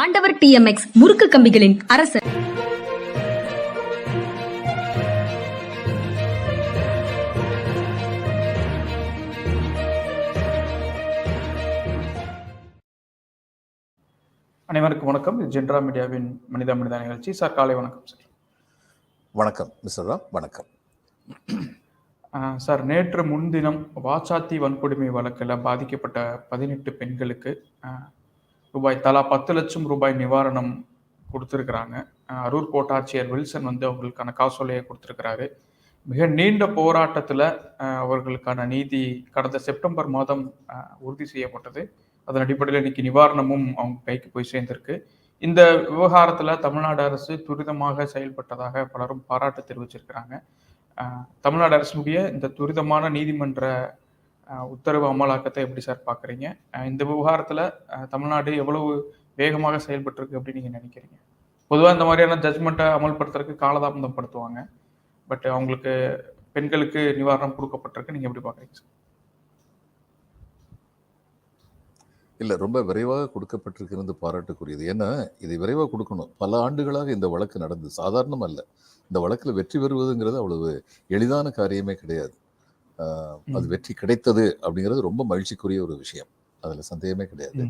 ஆண்டவர் டிஎம்எக்ஸ் முறுக்கு கம்பிகளின் அரசர். அனைவருக்கும் வணக்கம். இது ஜென்ரா மீடியாவின் மனிதா மனிதா நிகழ்ச்சி. சார் காலை வணக்கம் சார். வணக்கம் மிஸ்டர் ராம். வணக்கம். சார் நேற்று முன்தினம் வாச்சாத்தி வன்கொடுமை வழக்கில் பாதிக்கப்பட்ட பதினெட்டு பெண்களுக்கு ரூபாய் தலா பத்து லட்சம் ரூபாய் நிவாரணம் கொடுத்துருக்குறாங்க. அரூர் கோட்டாட்சியர் வில்சன் வந்து அவங்களுக்கான காசோலையை கொடுத்துருக்கிறாரு. மிக நீண்ட போராட்டத்தில் அவர்களுக்கான நீதி கடந்த செப்டம்பர் மாதம் உறுதி செய்யப்பட்டது. அதன் அடிப்படையில் இன்னைக்கு நிவாரணமும் அவங்க கைக்கு போய் சேர்ந்திருக்கு. இந்த விவகாரத்தில் தமிழ்நாடு அரசு துரிதமாக செயல்பட்டதாக பலரும் பாராட்டு தெரிவிச்சிருக்கிறாங்க. தமிழ்நாடு அரசுடைய இந்த துரிதமான நீதிமன்ற உத்தரவு அமலாக்கத்தை எப்படி சார் பார்க்குறீங்க? இந்த விவகாரத்தில் தமிழ்நாடு எவ்வளவு வேகமாக செயல்பட்டிருக்கு அப்படின்னு நீங்கள் நினைக்கிறீங்க? பொதுவாக இந்த மாதிரியான ஜட்ஜ்மெண்ட்டை அமல்படுத்துறதுக்கு காலதாமதம் படுத்துவாங்க. பட் அவங்களுக்கு பெண்களுக்கு நிவாரணம் கொடுக்கப்பட்டிருக்கு. நீங்கள் எப்படி பார்க்குறீங்க சார்? இல்லை ரொம்ப விரைவாக கொடுக்கப்பட்டிருக்கிறது பாராட்டுக்குரியது. ஏன்னா இதை விரைவாக கொடுக்கணும். பல ஆண்டுகளாக இந்த வழக்கு நடந்து சாதாரணம் அல்ல இந்த வழக்கில் வெற்றி பெறுவதுங்கிறது அவ்வளவு எளிதான காரியமே கிடையாது. அது. வெற்றி கிடைத்தது அப்படிங்கிறது ரொம்ப மகிழ்ச்சிக்குரிய ஒரு விஷயம். அதில் சந்தேகமே கிடையாது.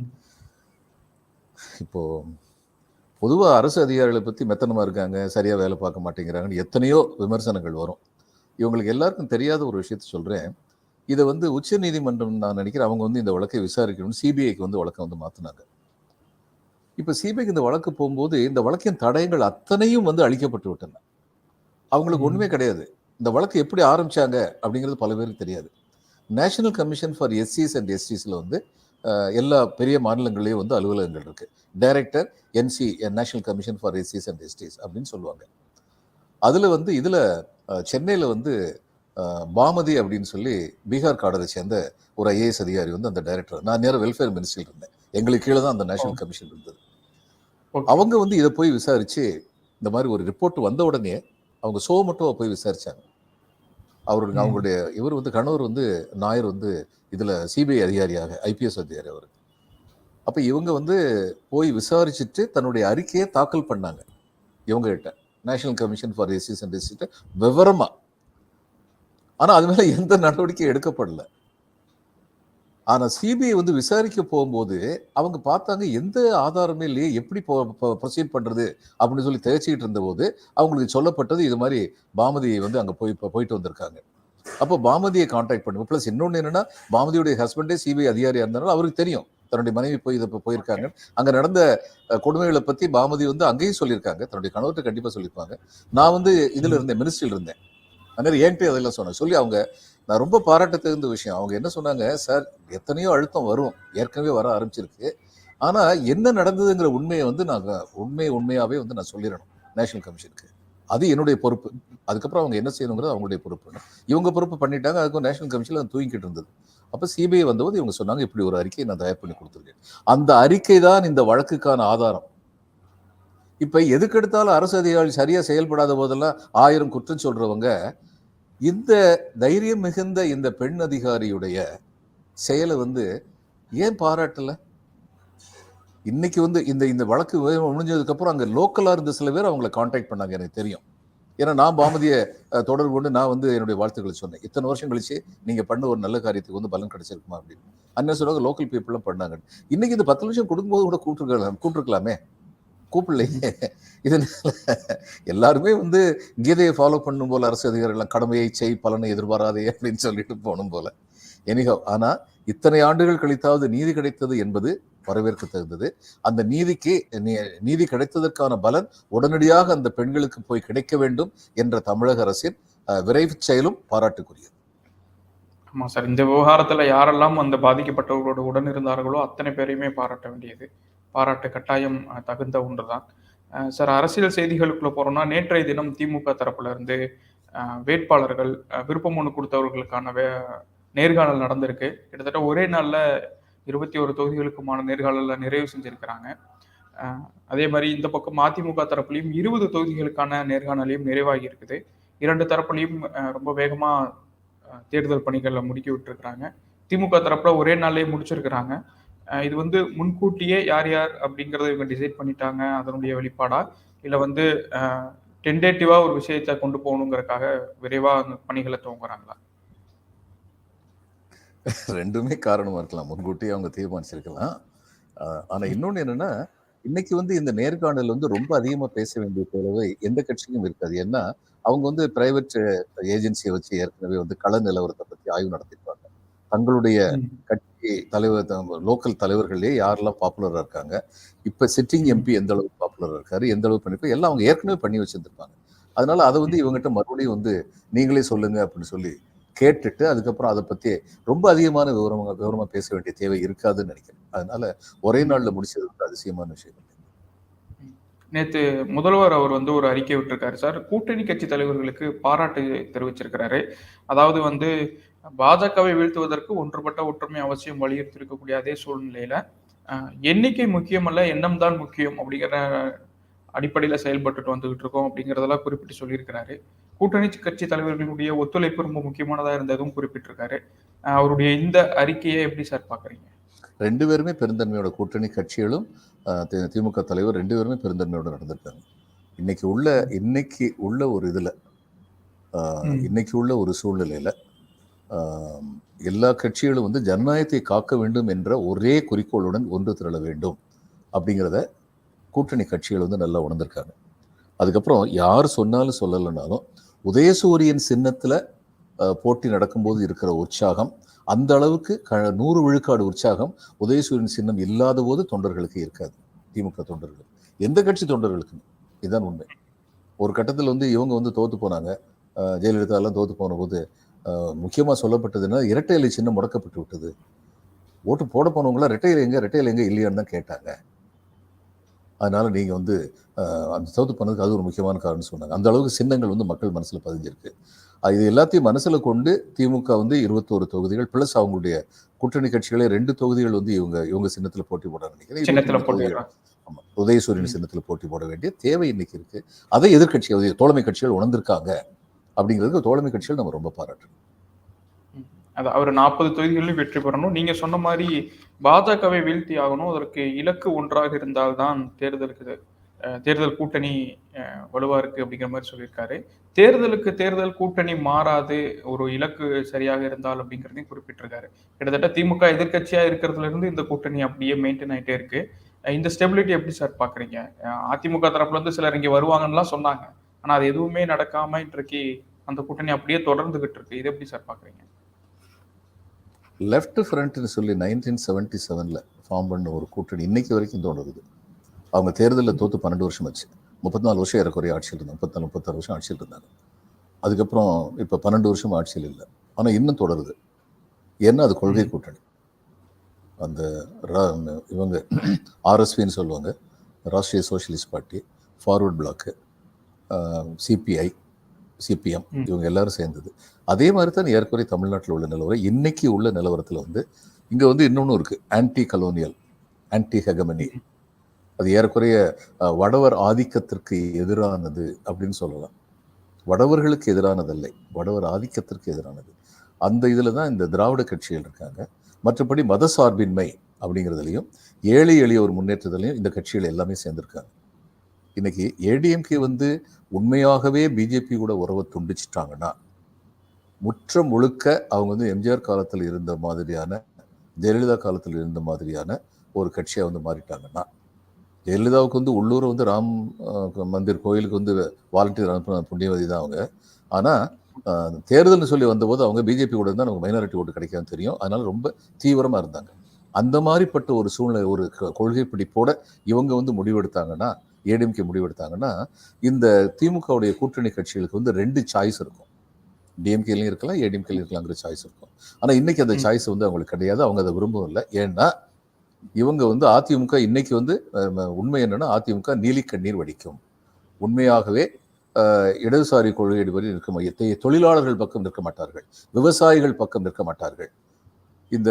இப்போ பொதுவாக அரசு அதிகாரிகளை பற்றி மெத்தனமாக இருக்காங்க சரியாக வேலை பார்க்க மாட்டேங்கிறாங்கன்னு எத்தனையோ விமர்சனங்கள் வரும். இவங்களுக்கு எல்லாருக்கும் தெரியாத ஒரு விஷயத்த சொல்கிறேன் இதை வந்து உச்ச நீதிமன்றம் நான் நினைக்கிறேன் அவங்க வந்து இந்த வழக்கை விசாரிக்கணும்னு சிபிஐக்கு வந்து வழக்கை வந்து மாற்றினாங்க இப்போ சிபிஐக்கு இந்த வழக்கு போகும்போது இந்த வழக்கின் தடயங்கள் அத்தனையும் வந்து அழிக்கப்பட்டு விட்டன. அவங்களுக்கு. ஒன்றுமே கிடையாது. இந்த வழக்கு எப்படி ஆரம்பிச்சாங்க அப்படிங்கிறது பல பேருக்கு தெரியாது. நேஷனல் கமிஷன் ஃபார் எஸ்சிஸ் அண்ட் எஸ்டிஸில் வந்து எல்லா பெரிய மாநிலங்கள்லேயும் வந்து அலுவலகங்கள் இருக்கு. Director NC national commission for எஸ்சிஸ் and STs அப்படின்னு சொல்லுவாங்க. அதில் வந்து இதில் சென்னையில் வந்து பாமதி அப்படின்னு சொல்லி பீகார் காடரை சேர்ந்த ஒரு ஐஏஎஸ் அதிகாரி வந்து அந்த டைரக்டர் நான் நேரம் வெல்ஃபேர் மினிஸ்ட்ரியில் இருந்தேன். எங்களுக்கு கீழே தான் அந்த நேஷனல் கமிஷன் இருந்தது. அவங்க வந்து இதை போய் விசாரிச்சு இந்த மாதிரி ஒரு ரிப்போர்ட் வந்த உடனே அவங்க சோ மட்டும் போய் விசாரிச்சாங்க. அவருடைய ம். அவங்களுடைய இவர் வந்து கணவர் வந்து நாயர் வந்து இதுல சிபிஐ அதிகாரியாக ஐபிஎஸ் அதிகாரி அவர். அப்ப இவங்க வந்து போய் விசாரிச்சுட்டு தன்னுடைய அறிக்கையை தாக்கல் பண்ணாங்க. இவங்க கிட்ட நேஷனல் கமிஷன் ஃபார் எஸ்சிஸ் அண்ட் எஸ்சிட்ட விவரமா. ஆனா அது மேல எந்த நடவடிக்கையும் எடுக்கப்படல. ஆனா சிபிஐ வந்து விசாரிக்க போகும்போது அவங்க பார்த்தாங்க எந்த ஆதாரமே இல்லையே எப்படி ப்ரொசீட் பண்றது அப்படின்னு சொல்லி தேய்ச்சிக்கிட்டு இருந்தபோது அவங்களுக்கு சொல்லப்பட்டது இது மாதிரி பாமதி வந்து அங்க போய் போயிட்டு வந்திருக்காங்க. அப்போ பாமதியை காண்டாக்ட் பண்ணுங்க. ப்ளஸ் இன்னொன்று என்னன்னா பாமதியுடைய ஹஸ்பண்டே சிபிஐ அதிகாரியா இருந்தாலும் அவருக்கு தெரியும். தன்னுடைய மனைவி போய் இதை இப்போ போயிருக்காங்க. அங்க நடந்த கொடுமைகளை பத்தி பாமதி வந்து அங்கேயும் சொல்லியிருக்காங்க. தன்னுடைய கணவர்கிட்ட கண்டிப்பா சொல்லியிருப்பாங்க. நான் வந்து இதுல இருந்தேன் மினிஸ்ட்ரியில் இருந்தேன். அதனால என்கிட்ட அதெல்லாம் சொன்னேன். சொல்லி அவங்க நான் ரொம்ப பாராட்ட தகுந்த விஷயம். அவங்க என்ன சொன்னாங்க? சார் எத்தனையோ அழுத்தம் வரும். ஏற்கனவே வர ஆரம்பிச்சிருக்கு. ஆனா என்ன நடந்ததுங்கிற உண்மையை வந்து நாங்கள் உண்மை உண்மையாவே வந்து நான் சொல்லிடணும் நேஷனல் கமிஷனுக்கு. அது என்னுடைய பொறுப்பு. அதுக்கப்புறம் அவங்க என்ன செய்யணுங்கிறது அவங்களுடைய பொறுப்பு. இவங்க பொறுப்பு பண்ணிட்டாங்க. அதுக்கும் நேஷனல் கமிஷனில் அது தூங்கிக்கிட்டு இருந்தது. அப்போ சிபிஐ வந்தபோது இவங்க சொன்னாங்க இப்படி ஒரு அறிக்கையை நான் தயார் பண்ணி கொடுத்துருக்கேன். அந்த அறிக்கை தான் இந்த வழக்குக்கான ஆதாரம். இப்ப எதுக்கெடுத்தாலும் அரசு அதிகாரி சரியா செயல்படாத போதெல்லாம் ஆயிரம் குற்றம் சொல்றவங்க இந்த தைரியம் மிகுந்த இந்த பெண் அதிகாரியுடைய செயலை வந்து ஏன் பாராட்டல? இன்னைக்கு வந்து இந்த இந்த வழக்கு முடிஞ்சதுக்கப்புறம் அங்கே லோக்கலாக இருந்த சில பேர் அவங்கள காண்டாக்ட் பண்ணாங்க எனக்கு தெரியும். ஏன்னா நான் பாமதியை தொடர்பு கொண்டு நான் வந்து என்னுடைய வாழ்த்துக்களை சொன்னேன். இத்தனை வருஷம் கழிச்சு நீங்கள் பண்ண ஒரு நல்ல காரியத்துக்கு வந்து பலன் கிடைச்சிருக்குமா அப்படின்னு. அண்ணன் சொல்லுவாங்க லோக்கல் பீப்புளும் பண்ணாங்க இன்னைக்கு இந்த பத்து லட்சம் கொடுக்கும்போது கூட கூப்பிட்டுருக்கலாம் கூப்பிட்டுருக்கலாமே. கூப்பிடலையே. இதனால எல்லாருமே வந்து கீதையை ஃபாலோ பண்ணும் போல அரசு அதிகாரிகள் கடமையை செய் பலனை எதிர்பாராதே அப்படின்னு சொல்லிட்டு போகணும் போல. எனிகோ ஆனா இத்தனை ஆண்டுகள் கழித்தாவது நீதி கிடைத்தது என்பது வரவேற்க தகுந்தது அந்த நீதிக்கு நீ- நீதி கிடைத்ததற்கான பலன் உடனடியாக அந்த பெண்களுக்கு போய் கிடைக்க வேண்டும் என்ற தமிழக அரசின் விரைவு செயலும் பாராட்டுக்குரியது. ஆமா சார் இந்த விவகாரத்துல யாரெல்லாம் அந்த பாதிக்கப்பட்டவர்களோட உடன் இருந்தார்களோ அத்தனை பேரையுமே பாராட்ட வேண்டியது. பாராட்டு கட்டாயம் தகுந்த ஒன்றுதான். தான் சார் அரசியல் செய்திகளுக்குள்ள போறோம்னா நேற்றைய தினம் திமுக தரப்புல இருந்து வேட்பாளர்கள் அஹ், விருப்ப மனு கொடுத்தவர்களுக்கான வே நேர்காணல் நடந்திருக்கு. கிட்டத்தட்ட ஒரே நாள்ல இருபத்தி ஒரு தொகுதிகளுக்குமான நேர்காணல நிறைவு செஞ்சிருக்கிறாங்க. அதே மாதிரி இந்த பக்கம் அதிமுக தரப்புலையும் இருபது தொகுதிகளுக்கான நேர்காணலையும் நிறைவாகி இருக்குது. இரண்டு தரப்புலையும் ரொம்ப வேகமா தேர்தல் பணிகளை முடுக்கி விட்டுருக்குறாங்க. திமுக தரப்புல ஒரே நாள்லேயே முடிச்சிருக்கிறாங்க. இது வந்து முன்கூட்டியே யார் யார் அப்படிங்கறத இவங்க டிசைட் பண்ணிட்டாங்க அதனுடைய வெளிப்பாடா? இல்ல வந்து டென்டேட்டிவா ஒரு விஷயத்தை கொண்டு போகணுங்கிறதுக்காக விரைவா அந்த பணிகளை துவங்குறாங்களா? ரெண்டுமே காரணமா இருக்கலாம். முன்கூட்டியே அவங்க தீர்மானிச்சிருக்கலாம். ஆனா இன்னொன்னு என்னன்னா இன்னைக்கு வந்து இந்த நேர்காணல் வந்து ரொம்ப அதிகமா பேச வேண்டிய தேவை எந்த கட்சிக்கும் இருக்காது. ஏன்னா அவங்க வந்து பிரைவேட் ஏஜென்சியை வச்சு ஏற்கனவே வந்து கள நிலவரத்தை பத்தி ஆய்வு நடத்திருப்பாங்க. தங்களுடைய கட்சி தலைவர் லோக்கல் தலைவர்களே யாரெல்லாம் பாப்புலராக இருக்காங்க? இப்போ சிட்டிங் எம்பி எந்த அளவுக்கு பாப்புலராக இருக்காரு? எந்த அளவுக்கு பண்ணிருப்பாரு எல்லாம் அவங்க ஏற்கனவே பண்ணி வச்சிருந்திருப்பாங்க. அதனால அதை வந்து இவங்ககிட்ட மறுபடியும் வந்து நீங்களே சொல்லுங்க அப்படின்னு சொல்லி கேட்டுட்டு அதுக்கப்புறம் அதை பத்தி ரொம்ப அதிகமான விவரமாக விவரமா பேச வேண்டிய தேவை இருக்காதுன்னு நினைக்கிறேன். அதனால ஒரே நாள்ல முடிச்சது வந்து அதிசயமான விஷயம். நேற்று நேத்து முதல்வர் அவர் வந்து ஒரு அறிக்கை விட்டிருக்காரு சார். கூட்டணி கட்சி தலைவர்களுக்கு பாராட்டு தெரிவிச்சிருக்கிறாரு. அதாவது வந்து பாஜகவை வீழ்த்துவதற்கு ஒன்றுபட்ட ஒற்றுமை அவசியம் வலியுறுத்திருக்கக்கூடிய அதே சூழ்நிலையில எண்ணிக்கை முக்கியமல்ல எண்ணம் தான் முக்கியம் அப்படிங்கிற அடிப்படையில செயல்பட்டுட்டு வந்துகிட்டு இருக்கோம் அப்படிங்கறதெல்லாம் குறிப்பிட்டு சொல்லியிருக்கிறாரு. கூட்டணி கட்சி தலைவர்களுடைய ஒத்துழைப்பு ரொம்ப முக்கியமானதா இருந்ததும் குறிப்பிட்டிருக்காரு. அவருடைய இந்த அறிக்கையை எப்படி சார் பாக்குறீங்க ரெண்டு பேருமே பெருந்தன்மையோட கூட்டணி கட்சிகளும் திமுக தலைவர் ரெண்டு பேருமே பெருந்தன்மையோட நடந்திருக்காங்க. இன்னைக்கு உள்ள இன்னைக்கு உள்ள ஒரு இதுல. இன்னைக்கு உள்ள ஒரு சூழ்நிலையில எல்லா கட்சிகளும் வந்து ஜனநாயகத்தை காக்க வேண்டும் என்ற ஒரே குறிக்கோளுடன் ஒன்று திரள வேண்டும் அப்படிங்கிறத கூட்டணி கட்சிகள் வந்து நல்லா உணர்ந்திருக்காங்க. அதுக்கப்புறம் யார் சொன்னாலும் சொல்லலைனாலும் உதயசூரியன் சின்னத்தில் போட்டி நடக்கும்போது இருக்கிற உற்சாகம் அந்த அளவுக்கு க நூறு விழுக்காடு உற்சாகம் உதயசூரியன் சின்னம் இல்லாத போது தொண்டர்களுக்கு இருக்காது. திமுக தொண்டர்கள். எந்த கட்சி தொண்டர்களுக்கு இதுதான் உண்மை. ஒரு கட்டத்தில் வந்து இவங்க வந்து தோத்து போனாங்க. ஜெயலலிதாலாம் தோற்று போன போது அஹ் முக்கியமா சொல்லப்பட்டதுன்னா இரட்டை இலை சின்னம் முடக்கப்பட்டு விட்டது. ஓட்டு போட போனவங்களாம் இரட்டை இலை எங்க இரட்டை இலை எங்க இல்லையான்னு தான் கேட்டாங்க. அதனால நீங்க வந்து அந்த தோத்து போனதுக்கு அது ஒரு முக்கியமான காரணம் சொன்னாங்க. அந்த அளவுக்கு சின்னங்கள் வந்து மக்கள் மனசுல பதிஞ்சிருக்கு. இது எல்லாத்தையும் மனசுல கொண்டு திமுக வந்து இருபத்தோரு தொகுதிகள் பிளஸ் அவங்களுடைய கூட்டணி கட்சிகளே ரெண்டு தொகுதிகள் வந்து இவங்க இவங்க சின்னத்துல போட்டி போட நினைக்கிறேன் சின்னத்துல 22 தொகுதிகள். போட்டிடுறாங்க ஆமா. உதயசூரியன் சின்னத்துல போட்டி போட வேண்டிய தேவை இன்னைக்கு இருக்கு. அதை எதிர்க்கட்சி அது தோழமை கட்சிகள் உணர்ந்திருக்காங்க. அப்படிங்கிறதுக்கு தோழமை கட்சிகள் நம்ம ரொம்ப பாராட்டுறோம் அது அவர் நாற்பது தொகுதிகளிலும் வெற்றி பெறணும். நீங்க சொன்ன மாதிரி பாஜகவை வீழ்த்தி ஆகணும். அதற்கு இலக்கு ஒன்றாக இருந்தால்தான் தேர்தலுக்கு தேர்தல் கூட்டணி வலுவா இருக்கு அப்படிங்கிற மாதிரி சொல்லியிருக்காரு. தேர்தலுக்கு தேர்தல் கூட்டணி மாறாது ஒரு இலக்கு சரியாக இருந்தால் அப்படிங்கிறதையும் குறிப்பிட்டிருக்காரு. கிட்டத்தட்ட திமுக எதிர்கட்சியா இருக்கிறதுல இருந்து இந்த கூட்டணி அப்படியே மெயின்டைன் ஆயிட்டே இருக்கு. இந்த ஸ்டெபிலிட்டி எப்படி சார் பாக்குறீங்க? அதிமுக தரப்புல இருந்து சிலர் இங்க வருவாங்கன்னுலாம் சொன்னாங்க. ஆனா அது எதுவுமே நடக்காம இன்றைக்கு அந்த கூட்டணி அப்படியே தொடர்ந்துகிட்டு இருக்கு. இது எப்படி சார் பாக்குறீங்க லெஃப்ட் ஃப்ரண்ட்னு சொல்லி நைன்டீன் செவன்டி செவன்ல ஃபார்ம் பண்ண ஒரு கூட்டணி இன்னைக்கு வரைக்கும் தோணுது அவங்க தேர்தலில் தோத்து பன்னெண்டு வருஷம் ஆச்சு. முப்பத்தி நாலு வருஷம் ஏறக்குறைய ஆட்சியில் இருந்தாங்க. முப்பத்தாலு முப்பத்தாறு வருஷம் ஆட்சியில் இருந்தாங்க. அதுக்கப்புறம் இப்போ பன்னெண்டு வருஷம் ஆட்சியில் இல்லை. ஆனால் இன்னும் தொடருது. ஏன்னா அது கொள்கை கூட்டணி. அந்த ரா- இவங்க ஆர்எஸ்பின்னு சொல்லுவாங்க. Rashtriya socialist party forward block CPI CPM. இவங்க எல்லாரும் சேர்ந்தது. அதே மாதிரி தான் ஏற்குறை தமிழ்நாட்டில் உள்ள நிலவரம். இன்னைக்கு உள்ள நிலவரத்தில் வந்து இங்கே வந்து இன்னொன்று இருக்கு. ஆன்டி கலோனியல் ஆன்டி ஹெகமனி அது ஏறக்குறைய வடவர் ஆதிக்கத்திற்கு எதிரானது அப்படின்னு சொல்லலாம். வடவர்களுக்கு எதிரானதில்லை. வடவர் ஆதிக்கத்திற்கு எதிரானது. அந்த இதில் தான் இந்த திராவிட கட்சிகள் இருக்காங்க. மற்றபடி மத சார்பின்மை அப்படிங்கிறதுலையும் ஏழை எளிய ஒரு முன்னேற்றத்திலையும் இந்த கட்சிகள் எல்லாமே சேர்ந்திருக்காங்க. இன்னைக்கு ஏடிஎம்கே வந்து உண்மையாகவே பிஜேபி கூட உறவை துண்டிச்சிட்டாங்கன்னா முற்ற முழுக்க அவங்க வந்து எம்ஜிஆர் காலத்தில் இருந்த மாதிரியான ஜெயலலிதா காலத்தில் இருந்த மாதிரியான ஒரு கட்சியாக வந்து மாறிட்டாங்கன்னா ஜெயலலிதாவுக்கு வந்து உள்ளூர் வந்து ராம் மந்திர் கோயிலுக்கு வந்து வாலண்டியர் அனுப்பின புண்ணியவதி தான் அவங்க. ஆனால் தேர்தல்னு சொல்லி வந்தபோது அவங்க பிஜேபி கூட இருந்தால் நமக்கு மைனாரிட்டி ஓட்டு கிடைக்காதுன்னு தெரியும். அதனால ரொம்ப தீவிரமாக இருந்தாங்க. அந்த மாதிரிப்பட்ட ஒரு சூழ்நிலை ஒரு க- கொள்கை பிடிப்போட இவங்க வந்து முடிவெடுத்தாங்கன்னா ஏடிஎம்கே முடிவெடுத்தாங்கன்னா இந்த திமுகவுடைய கூட்டணி கட்சிகளுக்கு வந்து ரெண்டு சாய்ஸ் இருக்கும். டிஎம்கேலையும் இருக்கலாம் ஏடிஎம்கேலையும் இருக்கலாங்கிற சாய்ஸ் இருக்கும். ஆனால் இன்னைக்கு அந்த. சாய்ஸ் வந்து அவங்களுக்கு கிடையாது. அவங்க அதை விரும்பவும் இல்லை. ஏன்னா இவங்க வந்து அதிமுக இன்னைக்கு வந்து உண்மை என்னன்னா அதிமுக நீலி கண்ணீர் வடிக்கும். உண்மையாகவே இடதுசாரி கொள்கை வரை நிற்க மையத்தை தொழிலாளர்கள் பக்கம் நிற்க மாட்டார்கள். விவசாயிகள் பக்கம் நிற்க மாட்டார்கள். இந்த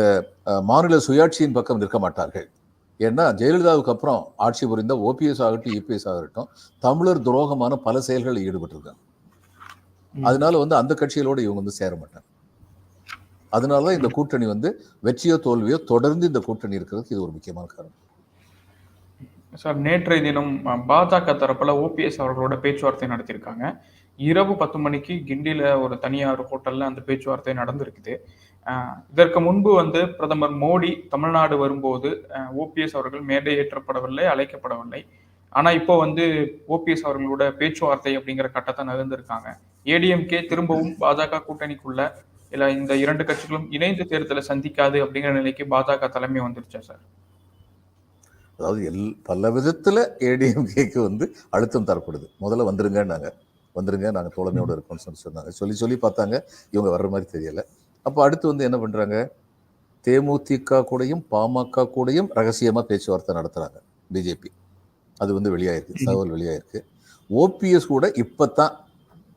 மாநில சுயாட்சியின் பக்கம் நிற்க மாட்டார்கள். ஏன்னா ஜெயலலிதாவுக்கு அப்புறம் ஆட்சி புரிந்த ஓபிஎஸ் ஆகட்டும் இபிஎஸ் ஆகட்டும் தமிழர் துரோகமான பல செயல்களில் ஈடுபட்டிருக்காங்க. அதனால வந்து அந்த கட்சிகளோட இவங்க வந்து சேர மாட்டாங்க. அதனால தான் இந்த கூட்டணி வந்து வெற்றியோ தோல்வியோ தொடர்ந்து இந்த கூட்டணி இருக்கிறதுக்கு இது ஒரு முக்கியமான காரணம். சார் நேற்றைய தினம் பாஜக தரப்புல ஓபிஎஸ் அவர்களோட பேச்சுவார்த்தை நடத்தியிருக்காங்க. இரவு பத்து மணிக்கு கிண்டியில ஒரு தனியார் ஹோட்டல்ல அந்த பேச்சுவார்த்தை நடந்திருக்குது. இதற்கு முன்பு வந்து பிரதமர் மோடி தமிழ்நாடு வரும்போது ஓபிஎஸ் அவர்கள் மேடை ஏற்றப்படவில்லை அழைக்கப்படவில்லை. ஆனால் இப்போ வந்து ஓபிஎஸ் அவர்களோட பேச்சுவார்த்தை அப்படிங்கிற கட்டத்தை நகர்ந்திருக்காங்க. ஏடிஎம்கே திரும்பவும் பாஜக கூட்டணிக்குள்ள இல்லை இந்த இரண்டு கட்சிகளும் இணைந்து தேர்தலை சந்திக்காது அப்படிங்கிற நிலைக்கு பாஜக தலைமை வந்துருச்சா சார்? அதாவது எல் பல விதத்தில் ஏடிஎம்கேக்கு வந்து அழுத்தம் தரப்படுது. முதல்ல வந்துருங்கன்னாங்க. வந்துருங்க நாங்கள் தோழமையோடு இருக்கோம்னு சொல்லி சொன்னாங்க. சொல்லி சொல்லி பார்த்தாங்க. இவங்க வர்ற மாதிரி தெரியலை. அப்போ அடுத்து வந்து என்ன பண்றாங்க? தேமுதிக கூடயும் பாமக கூடயும் ரகசியமா பேச்சுவார்த்தை நடத்துறாங்க பிஜேபி. அது வந்து வெளியாயிருக்கு தகவல் வெளியாயிருக்கு. ஓபிஎஸ் கூட இப்பதான்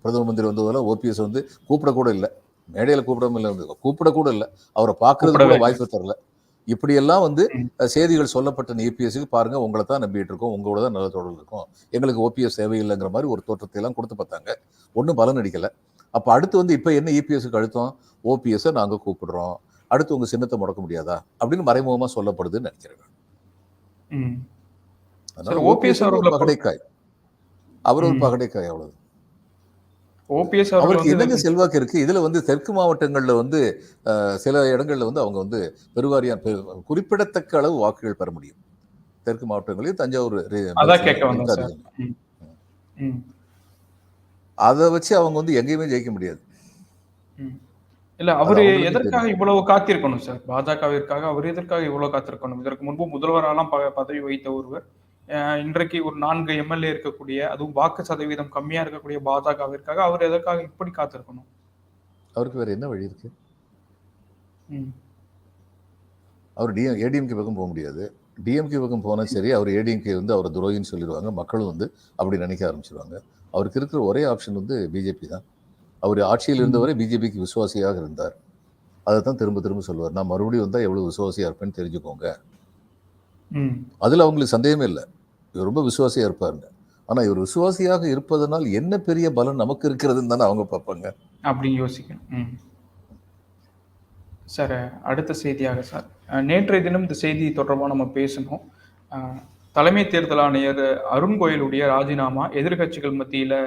பிரதம மந்திரி வந்ததுல ஓபிஎஸ் வந்து கூப்பிட கூட இல்லை மேடையில கூப்பிடாம இல்லை வந்து கூப்பிட கூட இல்லை அவரை பார்க்கறது கூட. வாய்ப்பு தரல. இப்படியெல்லாம் வந்து செய்திகள் சொல்லப்பட்ட ஏபிஎஸ்க்கு பாருங்க உங்களை தான் நம்பிட்டு இருக்கோம் உங்களோட தான் நல்ல தொடர்பு இருக்கும். எங்களுக்கு ஓபிஎஸ் தேவையில்லைங்கிற மாதிரி ஒரு தோற்றத்தை எல்லாம் கொடுத்து பார்த்தாங்க. ஒன்றும் பலன் அடிக்கல அப்ப அடுத்து வந்து இப்ப என்ன இபிஎஸ்க்கு அழுத்தம்? ஓபிஎஸ் நாங்க கூப்பிடுறோம். அடுத்து உங்க சின்னத்தை முடக்க முடியாதா? அப்படின்னு மறைமுகமா சொல்லப்படுதுன்னு நினைக்கிறேன் ஓபிஎஸ் அவர்களை பகடைக்காய். அவர் ஒரு. பகடைக்காய் அவ்வளவு. ஓபிஎஸ் அவருக்கு என்னங்க செல்வாக்கு இருக்கு? இதுல வந்து தெற்கு மாவட்டங்கள்ல வந்து சில இடங்கள்ல வந்து அவங்க வந்து பெருவாரியான பெரு- குறிப்பிடத்தக்க அளவு வாக்குகள் பெற முடியும். தெற்கு மாவட்டங்களையும் தஞ்சாவூர் ரே- அதான் கேட்க வந்தேன் இருக்காது. சார். ம். ம். அதை வச்சு அவங்க வந்து எங்கேயுமே ஜெயிக்க முடியாது. இல்ல அவரு எதற்காக. இவ்வளவு காத்திருக்கணும் சார் பாஜகவிற்காக அவர் எதற்காக இவ்வளவு காத்திருக்கணும் இதற்கு முன்பு முதல்வராலாம் ப- பதவி வைத்த ஒருவர் இன்றைக்கு ஒரு நான்கு எம்எல்ஏ இருக்கக்கூடிய அதுவும் வாக்கு சதவீதம் கம்மியா இருக்கக்கூடிய பாஜகவிற்காக அவர் எதற்காக இப்படி காத்திருக்கணும் அவருக்கு வேற என்ன வழி இருக்கு. அவர் டிஎம் ஏடிஎம்கே பக்கம் போக முடியாது டிஎம்கே பக்கம் போனா சரி அவர் ஏடிஎம்கே வந்து அவர் துரோகின்னு சொல்லிடுவாங்க. மக்களும் வந்து அப்படி நினைக்க ஆரம்பிச்சிருவாங்க. அவருக்கு இருக்கிற ஒரே ஆப்ஷன் வந்து பிஜேபி தான். அவர் ஆட்சியில் இருந்தவரை பிஜேபிக்கு விசுவாசியாக இருந்தார். அதை தான் திரும்ப திரும்ப சொல்லுவார். நான் மறுபடியும் வந்தால் எவ்வளவு விசுவாசியா இருப்பேன்னு தெரிஞ்சுக்கோங்க. அதுல அவங்களுக்கு சந்தேகமே இல்லை. இவர் ரொம்ப விசுவாசியா இருப்பாருங்க. ஆனா இவர் விசுவாசியாக இருப்பதனால் என்ன பெரிய பலன் நமக்கு இருக்கிறதுன்னு தானே அவங்க பார்ப்பாங்க. அப்படின்னு யோசிக்கணும். சார் அடுத்த செய்தியாக சார். நேற்றைய தினம் இந்த செய்தி தொடர்பாக நம்ம பேசணும் தலைமை தேர்தல் ஆணையர் அருண் கோயலுடைய ராஜினாமா எதிர்க்கட்சிகள் மத்தியில்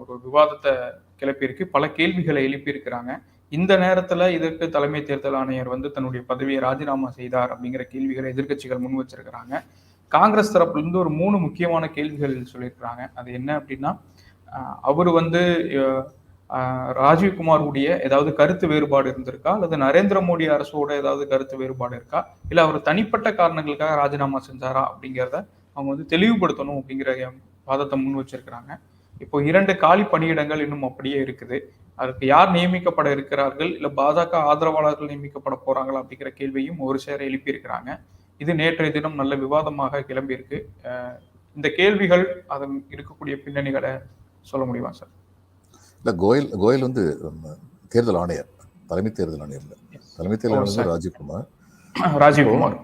ஒரு விவாதத்தை கிளப்பியிருக்கு. பல கேள்விகளை எழுப்பியிருக்கிறாங்க. இந்த நேரத்தில் இதற்கு தலைமை தேர்தல் ஆணையர் வந்து தன்னுடைய பதவியை ராஜினாமா செய்தார் அப்படிங்கிற கேள்விகளை எதிர்க்கட்சிகள் முன் வச்சிருக்கிறாங்க. காங்கிரஸ் தரப்புலேருந்து ஒரு மூணு முக்கியமான கேள்விகள் சொல்லியிருக்கிறாங்க. அது என்ன அப்படின்னா அவர் வந்து ராஜீவ்குமாருடைய ஏதாவது கருத்து வேறுபாடு இருந்திருக்கா? அல்லது நரேந்திர மோடி அரசோட ஏதாவது கருத்து வேறுபாடு இருக்கா? இல்ல அவர் தனிப்பட்ட காரணங்களுக்காக ராஜினாமா செஞ்சாரா அப்படிங்கிறத அவங்க வந்து தெளிவுபடுத்தணும் அப்படிங்கிற வாதத்தை முன் வச்சிருக்கிறாங்க. இப்போ இரண்டு காலி பணியிடங்கள் இன்னும் அப்படியே இருக்குது. அதுக்கு யார் நியமிக்கப்பட இருக்கிறார்கள்? இல்ல பாஜக ஆதரவாளர்கள் நியமிக்கப்பட போறாங்களா அப்படிங்கிற கேள்வியும் ஒரு சேர எழுப்பியிருக்கிறாங்க. இது நேற்றைய தினம் நல்ல விவாதமாக கிளம்பியிருக்கு. இந்த கேள்விகள் அதன் இருக்கக்கூடிய பின்னணிகளை சொல்ல முடியுமா சார்? இல்ல கோயல் கோயல் வந்து தேர்தல் ஆணையர் தலைமை தேர்தல் ஆணையர் இல்ல. தலைமை தேர்தல் ஆணையர். ராஜீவ்குமார். ராஜீவ்குமார்.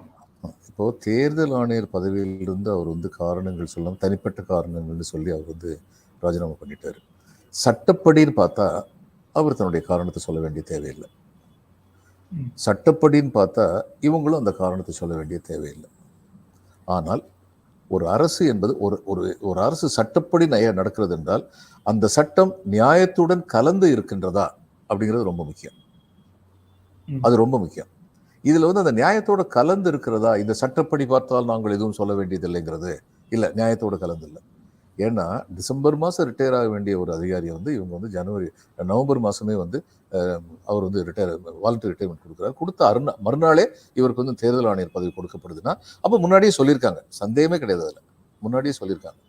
இப்போ தேர்தல் ஆணையர் பதவியிலிருந்து அவர் வந்து காரணங்கள் சொல்லாம தனிப்பட்ட காரணங்கள்னு சொல்லி அவர் வந்து ராஜினாமா பண்ணிட்டாரு. சட்டப்படின்னு பார்த்தா அவர் தன்னுடைய காரணத்தை சொல்ல வேண்டிய தேவையில்லை. சட்டப்படின்னு பார்த்தா இவங்களும் அந்த காரணத்தை சொல்ல வேண்டிய தேவையில்லை. ஆனால் ஒரு அரசு என்பது ஒரு ஒரு ஒரு அரசு சட்டப்படி நய நடக்கிறது என்றால் அந்த சட்டம் நியாயத்துடன் கலந்து இருக்கின்றதா அப்படிங்கிறது ரொம்ப முக்கியம். அது ரொம்ப முக்கியம். இதுல வந்து அந்த நியாயத்தோட கலந்து இருக்கிறதா இந்த சட்டப்படி பார்த்தால் நாங்கள் எதுவும் சொல்ல வேண்டியது இல்லைங்கிறது இல்ல நியாயத்தோட கலந்து இல்லை. ஏன்னா டிசம்பர் மாதம் ரிட்டையர் ஆக வேண்டிய ஒரு அதிகாரியை வந்து இவங்க வந்து ஜனவரி நவம்பர் மாதமே வந்து அவர் வந்து ரிட்டையர் வாலண்டரி ரிட்டையர்மெண்ட் கொடுக்குறாரு. கொடுத்த அருணா மறுநாளே இவருக்கு வந்து தேர்தல் ஆணையர் பதவி கொடுக்கப்படுதுன்னா அப்போ முன்னாடியே சொல்லியிருக்காங்க. சந்தேகமே கிடையாது அதில். முன்னாடியே சொல்லியிருக்காங்க.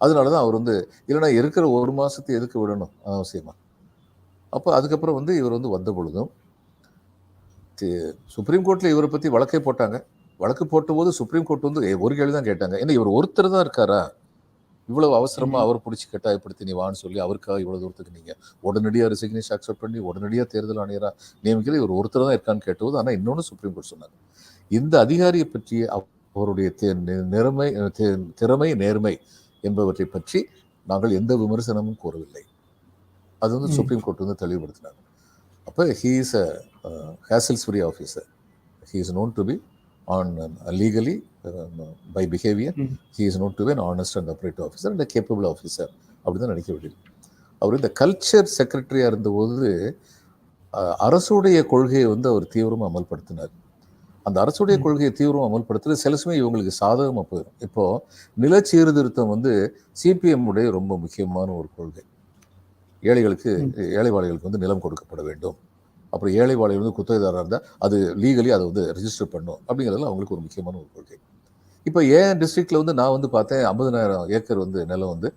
அதனால தான் அவர் வந்து இல்லைன்னா இருக்கிற ஒரு மாதத்தை எதுக்கு விடணும்? அவசியமாக அப்போ அதுக்கப்புறம் வந்து இவர் வந்து வந்த பொழுதும் தே- சுப்ரீம் கோர்ட்டில் இவரை பற்றி வழக்கே போட்டாங்க. வழக்கு போட்டபோது சுப்ரீம் கோர்ட் வந்து ஒரு கேள்வி தான் கேட்டாங்க. ஏன்னா இவர் ஒருத்தர் தான் இருக்காரா? இவ்வளவு அவசரமா ம். அவர் பிடிச்சி கட்டாயப்படுத்தி நீ வான்னு சொல்லி அவருக்காக இவ்வளவு தூரத்துக்கு நீங்க உடனடியா ரிசிக்னேஷன் அக்செப்ட் பண்ணி உடனடியா தேர்தல் ஆணையரா நியமிக்கல. இவர் ஒருத்தர் தான் இருக்கான்னு கேட்டபோது ஆனா இன்னொன்னு சுப்ரீம் கோர்ட் சொன்னாங்க. இந்த அதிகாரியை பற்றி அவருடைய நிறமை திறமை நேர்மை என்பவற்றை பற்றி நாங்கள் எந்த விமர்சனமும் கூறவில்லை அது வந்து. சுப்ரீம் கோர்ட் வந்து தெளிவுபடுத்தினாங்க. அப்போ he is a hassles free officer he is known to be an legally by behaviour hmm. He is known to be an honest and upright officer and capable officer அப்படி தான் நினைக்க வேண்டியது. அவர் இந்த culture செக்ரட்டரியாக இருந்தபோது அரசுடைய கொள்கையை வந்து அவர் தீவிரமாக அமல்படுத்தினார். அந்த அரசுடைய. கொள்கையை தீவிரம் அமல்படுத்துறது சில சமயம் இவங்களுக்கு சாதகமாக போயிடும். இப்போ நில சீர்திருத்தம் வந்து சிபிஎம் உடைய ரொம்ப முக்கியமான ஒரு கொள்கை. ஏழைகளுக்கு. ஏழைவாளிகளுக்கு வந்து நிலம் கொடுக்கப்பட வேண்டும். அப்புறம் ஏழைவாளிகள் வந்து குத்தகைதாரராக இருந்தால் அது லீகலி அதை வந்து ரெஜிஸ்டர் பண்ணும். அப்படிங்கிறதுல அவங்களுக்கு ஒரு முக்கியமான ஒரு கொள்கை. இப்போ ஏன் டிஸ்ட்ரிக்டில் வந்து நான் வந்து பார்த்தேன் ஐம்பதனாயிரம் ஏக்கர் வந்து நிலம் வந்து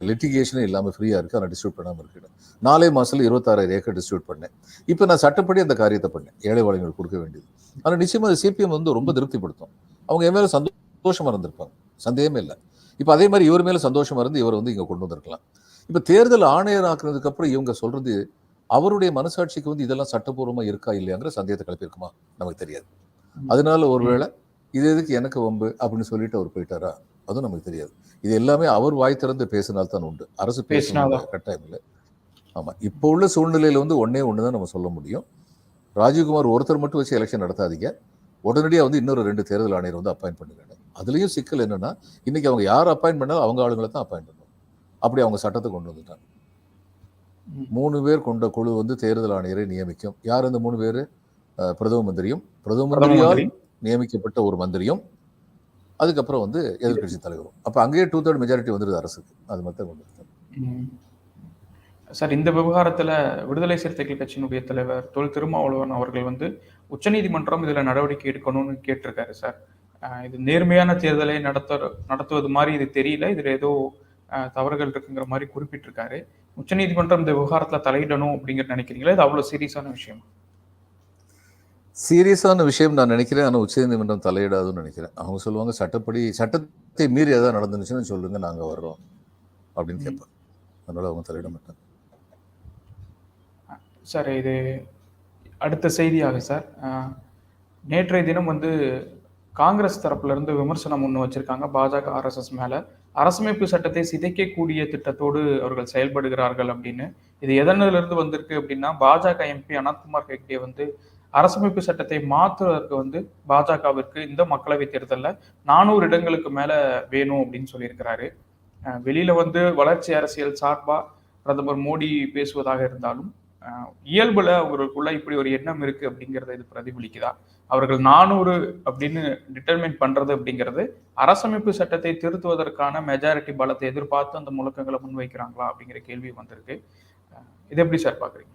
லிட்டிகேஷனே இல்லாமல் ஃப்ரீயாக இருக்குது ஆனால் டிஸ்ட்ரிபியூட் பண்ணாமல் இருக்குது நாலே மாதத்தில் இருபத்தாறாயிரம் ஏக்கர் டிஸ்ட்ரிபியூட் பண்ணேன். இப்போ நான் சட்டப்படி அந்த காரியத்தை பண்ணேன். ஏழை வாழைகளுக்கு கொடுக்க வேண்டியது. ஆனால் நிச்சயமாக அது சிபிஎம் வந்து ரொம்ப திருப்திப்படுத்தும். அவங்க என் மேலே சந்தோஷமாக இருந்திருப்பாங்க. சந்தேகமே இல்லை. இப்போ அதே மாதிரி இவர் மேலே சந்தோஷமாக இருந்து இவர் வந்து இங்கே கொண்டு வந்திருக்கலாம். இப்போ தேர்தல் ஆணையர் ஆக்குனதுக்கு அப்புறம் இவங்க சொல்கிறது அவருடைய மனசாட்சிக்கு வந்து இதெல்லாம் சட்டப்பூர்வமாக இருக்கா இல்லையாங்கிற சந்தேகத்தை கிளப்பியிருக்குமா? நமக்கு தெரியாது. அதனால ஒருவேளை இது எதுக்கு எனக்கு வம்பு அப்படின்னு சொல்லிட்டு அவர் போயிட்டாரா? அதுவும் நமக்கு தெரியாது. இது எல்லாமே அவர் வாய் திறந்து பேசினால்தான் உண்டு. அரசு பேசினாதான். கட்டாயம் இல்லை. ஆமா. இப்போ உள்ள சூழ்நிலையில வந்து ஒண்ணே ஒன்று தான் நம்ம சொல்ல முடியும். ராஜீவ்குமார் ஒருத்தர் மட்டும் வச்சு எலெக்ஷன் நடத்தாதீங்க. உடனடியாக வந்து இன்னொரு ரெண்டு தேர்தல் ஆணையர் வந்து அப்பாயிண்ட் பண்ணுங்க அதுலயும் சிக்கல் என்னன்னா இன்னைக்கு அவங்க யார் அப்பாயிண்ட் பண்ணாலும் அவங்க ஆளுங்களை தான் அப்பாயிண்ட் பண்ணணும் அப்படி அவங்க சட்டத்தை கொண்டு வந்துட்டாங்க. மூணு பேர் கொண்ட குழு வந்து தேர்தல் ஆணையரை நியமிக்கும். யார் அந்த மூணு பேர்? பிரதம மந்திரியும் பிரதம மந்திரியால் மந்திரி. நியமிக்கப்பட்ட ஒரு மந்திரியும் அதுக்கப்புறம் வந்து எதிர்க்கட்சி தலைவரும். அப்ப அங்கேயே டூ தேர்ட் மெஜாரிட்டி வந்துருது அரசுக்கு. அது மட்டும் கொண்டு. சார் இந்த விவகாரத்துல விடுதலை சிறுத்தைகள் கட்சியினுடைய தலைவர் தொல் திருமாவளவன் அவர்கள் வந்து உச்சநீதிமன்றம் இதுல நடவடிக்கை எடுக்கணும்னு கேட்டிருக்காரு சார். இது நேர்மையான தேர்தலை நடத்த நடத்துவது மாதிரி இது தெரியல. இதுல ஏதோ தவறுகள் இருக்குங்கிற மாதிரி குறிப்பிட்டிருக்காரு. உச்சநீதிமன்றம் இந்த விவகாரத்துல தலையிடணும் அப்படிங்கிற நினைக்கிறீங்களா? இது அவ்வளவு சீரியஸான விஷயம்? சீரியஸான விஷயம் நான் நினைக்கிறேன். ஆனால் உச்சநீதிமன்றம் தலையிடாதுன்னு நினைக்கிறேன். அவங்க சொல்லுவாங்க சட்டப்படி சட்டத்தை மீறி ஏதாவது நடந்துச்சுன்னு சொல்லுங்க நாங்க வர்றோம் அப்படின்னு ம். கேட்பாங்க. அதனால அவங்க தலையிட மாட்டாங்க. சார் இது அடுத்த செய்தியாக சார். நேற்றைய தினம் வந்து காங்கிரஸ் தரப்புல இருந்து விமர்சனம் ஒன்று வச்சிருக்காங்க பாஜக ஆர்எஸ்எஸ் மேல. அரசமைப்பு சட்டத்தை சிதைக்கக்கூடிய திட்டத்தோடு அவர்கள் செயல்படுகிறார்கள் அப்படின்னு. இது எதனிலிருந்து வந்திருக்கு அப்படின்னா பாஜக எம்பி அனந்த்குமார் ஹெக்டே வந்து அரசமைப்பு சட்டத்தை மாற்றுவதற்கு வந்து பாஜகவிற்கு இந்த மக்களவை தேர்தலில் நானூறு இடங்களுக்கு மேலே வேணும் அப்படின்னு சொல்லியிருக்கிறாரு. வெளியில வந்து வளர்ச்சி அரசியல் சார்பா பிரதமர் மோடி பேசுவதாக இருந்தாலும் இயல்புல அவர்களுக்குள்ள இப்படி ஒரு எண்ணம் இருக்கு அப்படிங்கறத இது பிரதிபலிக்குதா? அவர்கள் நானூறு அப்படின்னு டிட்டர்மின் பண்றது அப்படிங்கிறது அரசமைப்பு சட்டத்தை திருத்துவதற்கான மெஜாரிட்டி பலத்தை எதிர்பார்த்து அந்த முழக்கங்களை முன்வைக்கிறாங்களா அப்படிங்கிற கேள்வி வந்திருக்கு. இது எப்படி சார் பாக்குறீங்க?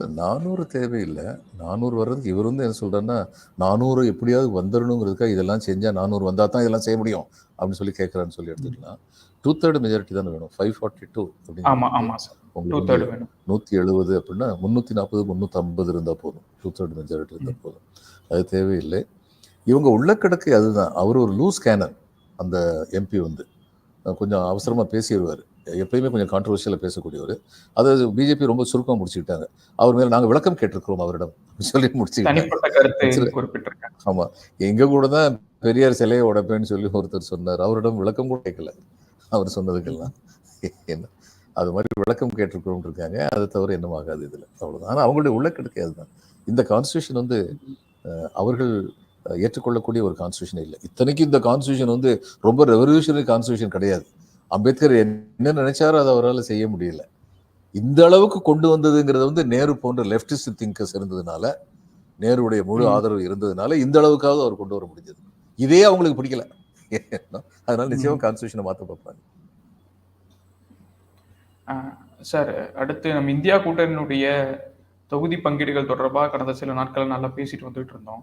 இந்த நானூறு தேவையில்லை. நானூறு வர்றதுக்கு இவர் வந்து என்ன சொல்றாருன்னா நானூறு எப்படியாவது வந்துடணுங்கிறதுக்காக இதெல்லாம் செஞ்சா நானூறு வந்தா தான் இதெல்லாம் செய்ய முடியும் அப்படின்னு சொல்லி கேட்கறான்னு சொல்லி எடுத்துக்கலாம். டூ தேர்ட் மெஜாரிட்டி தானே வேணும்? ஃபைவ் ஃபார்ட்டி டூ டூ உங்களுக்கு நூற்றி எழுபது அப்படின்னா முந்நூற்றி நாற்பது முந்நூற்றி ஐம்பது இருந்தால் போதும் டூ தேர்ட் மெஜாரிட்டி இருந்தால் போதும். அது தேவையில்லை. இவங்க உள்ள கிடக்கு அதுதான். அவர் ஒரு லூஸ் கேனர் அந்த எம்பி வந்து. கொஞ்சம் அவசரமாக பேசிடுவார். எப்பயுமே கொஞ்சம் கான்ட்ரவர்ஷியலாக பேசக்கூடியவர். அதை பிஜேபி ரொம்ப சுருக்கமாக முடிச்சுக்கிட்டாங்க. அவர் மேலே நாங்கள் விளக்கம் கேட்டிருக்கிறோம் அவரிடம். சொல்லி முடிச்சுக்கிட்டாங்க. குறிப்பிட்டிருக்காங்க. ஆமாம் எங்க கூட தான் பெரியார் சிலையை உடைப்பேன்னு சொல்லி ஒருத்தர் சொன்னார். அவரிடம் விளக்கம் கூட கேட்கல. அவர் சொன்னதுக்கெல்லாம். என்ன? அது மாதிரி விளக்கம் கேட்டிருக்கிறோம் இருக்காங்க. அதை தவிர என்னும் ஆகாது இதில். அவ்வளோதான் ஆனால் அவங்களுடைய உள்ளக்கெடுக்கை அதுதான். இந்த கான்ஸ்டியூஷன் வந்து அவர்கள் ஏற்றுக்கொள்ளக்கூடிய ஒரு கான்ஸ்டியூஷன் இல்லை. இத்தனைக்கும் இந்த கான்ஸ்டியூஷன் வந்து ரொம்ப ரெவல்யூஷனரி கான்ஸ்டியூஷன் கிடையாது. அம்பேத்கர் என்ன நினைச்சாரோ அதை அவரால் செய்ய முடியல. இந்த அளவுக்கு கொண்டு வந்ததுங்கிறது வந்து நேரு போன்ற லெப்டிஸ்ட் திங்கர்ஸ் இருந்ததுனால நேருடைய முழு. ஆதரவு இருந்ததுனால இந்த அளவுக்காவது அவர் கொண்டு வர முடிஞ்சது. இதே அவங்களுக்கு பிடிக்கல. அதனால நிச்சயமா கான்ஸ்டியூஷனை மாத்த பார்ப்பாங்க சார் அடுத்து நம்ம இந்தியா கூட்டணியினுடைய தொகுதி பங்கீடுகள் தொடர்பாக கடந்த சில நாட்கள் நல்லா பேசிட்டு வந்துட்டு இருந்தோம்.